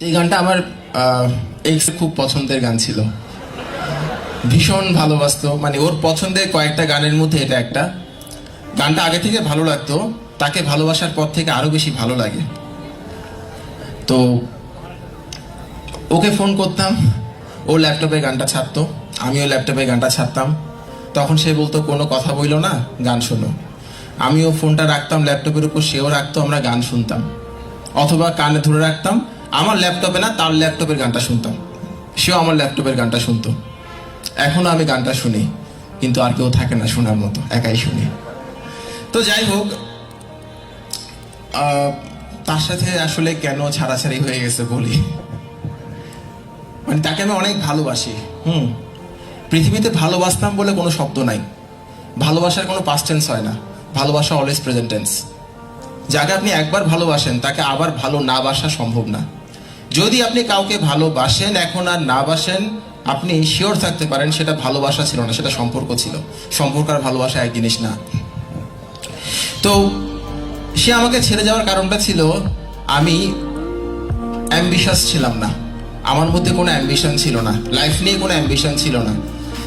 এই গানটা আমার এক্স খুব পছন্দের গান ছিল। ভীষণ ভালোবাসতো। মানে ওর পছন্দের কয়েকটা গানের মধ্যে এটা একটা। গানটা আগে থেকে ভালো লাগতো। তাকে ভালোবাসার পর থেকে আরও বেশি ভালো লাগে। তো ওকে ফোন করতাম। ও ল্যাপটপে গানটা ছাড়তো। আমিও ল্যাপটপে গানটা ছাড়তাম। তখন সে বলতো, কোনো কথা বইলো না, গান শোনো। আমিও ফোনটা রাখতাম ল্যাপটপের উপর, সেও রাখতো, আমরা গান শুনতাম। অথবা কানে ধরে রাখতাম আমার ল্যাপটপে না, তার ল্যাপটপের গানটা শুনতাম। সেও আমার ল্যাপটপের গানটা শুনতো। এখনও আমি গানটা শুনি, কিন্তু আর কেউ থাকে না শোনার মতো, একাই শুনি। তো যাই হোক তার সাথে আসলে কেন ছাড়াছাড়ি হয়ে গেছে বলি? মানে তাকে আমি অনেক ভালোবাসি, হুম? পৃথিবীতে ভালোবাসতাম বলে কোনো শব্দ নাই। ভালোবাসার কোনো পাস্ট টেন্স হয় না। ভালোবাসা অলওয়েজ প্রেজেন্ট টেন্স যাকে আপনি একবার ভালোবাসেন, তাকে আবার ভালো না বাসা সম্ভব না। যদি আপনি কাউকে ভালোবাসেন, এখন আর না বাসেন, আপনি শিওর থাকতে পারেন সেটা ভালোবাসা ছিল না, সেটা সম্পর্ক ছিল। সম্পর্ক আর ভালোবাসা এক জিনিস না। তো সে আমাকে ছেড়ে যাওয়ার কারণটা ছিল, আমি অ্যাম্বিশাস ছিলাম না। আমার মধ্যে কোনো অ্যাম্বিশন ছিল না। লাইফ নিয়ে কোনো অ্যাম্বিশন ছিল না।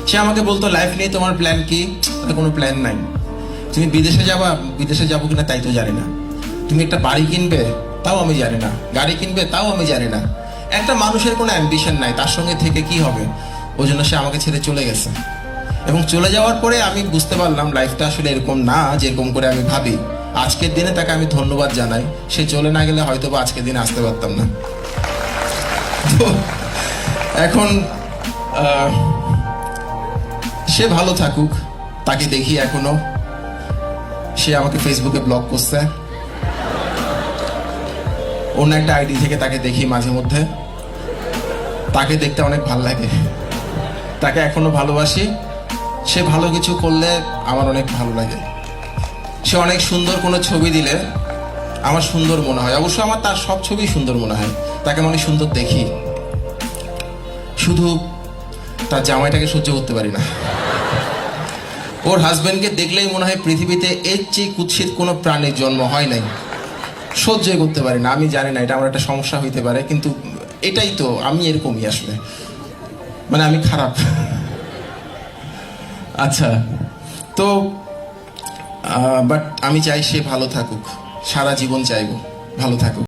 সে আমাকে বলতো লাইফ নিয়ে তোমার প্ল্যান কি? কোনো প্ল্যান নাই। তুমি বিদেশে যাবা, বিদেশে যাব কিনা তাই তো জানি না। তুমি একটা বাড়ি কিনবে তাও আমি জানি না। গাড়ি কিনবে তাও আমি জানি না। একটা মানুষের কোনো অ্যাম্বিশন নাই, তার সঙ্গে থেকে কি হবে? ওই জন্য সে আমাকে ছেড়ে চলে গেছে। এবং চলে যাওয়ার পরে আমি বুঝতে পারলাম লাইফটা আসলে এরকম না, যেরকম করে আমি ভাবি। আজকের দিনে তাকে আমি ধন্যবাদ জানাই। সে চলে না গেলে হয়তো বা আজকের দিনে আসতে পারতাম না। তো, এখন সে ভালো থাকুক, তাকে দেখি এখনও। সে আমাকে ফেসবুকে ব্লক করছে। অন্য একটা আইডি থেকে তাকে দেখি মাঝে মধ্যে। তাকে দেখতে অনেক ভালো লাগে। তাকে এখনও ভালোবাসি। সে ভালো কিছু করলে আমার অনেক ভালো লাগে। সে অনেক সুন্দর কোনো ছবি দিলে আমার সুন্দর মনে হয়। অবশ্য আমার তার সব ছবি সুন্দর মনে হয়। তাকে আমি সুন্দর দেখি। শুধু তার জামাইটাকে সহ্য করতে পারি না। ওর হাজবেন্ডকে দেখলেই মনে হয় পৃথিবীতে এর চেয়ে কুৎসিত কোনো প্রাণীর জন্ম হয় নাই। সহ্যই করতে পারি না, আমি জানি না, এটা আমার একটা সমস্যা হইতে পারে, কিন্তু এটাই তো, আমি এরকমই আসলে। মানে আমি খারাপ। আচ্ছা তো বাট আমি চাই সে ভালো থাকুক, সারা জীবন চাইব, ভালো থাকুক।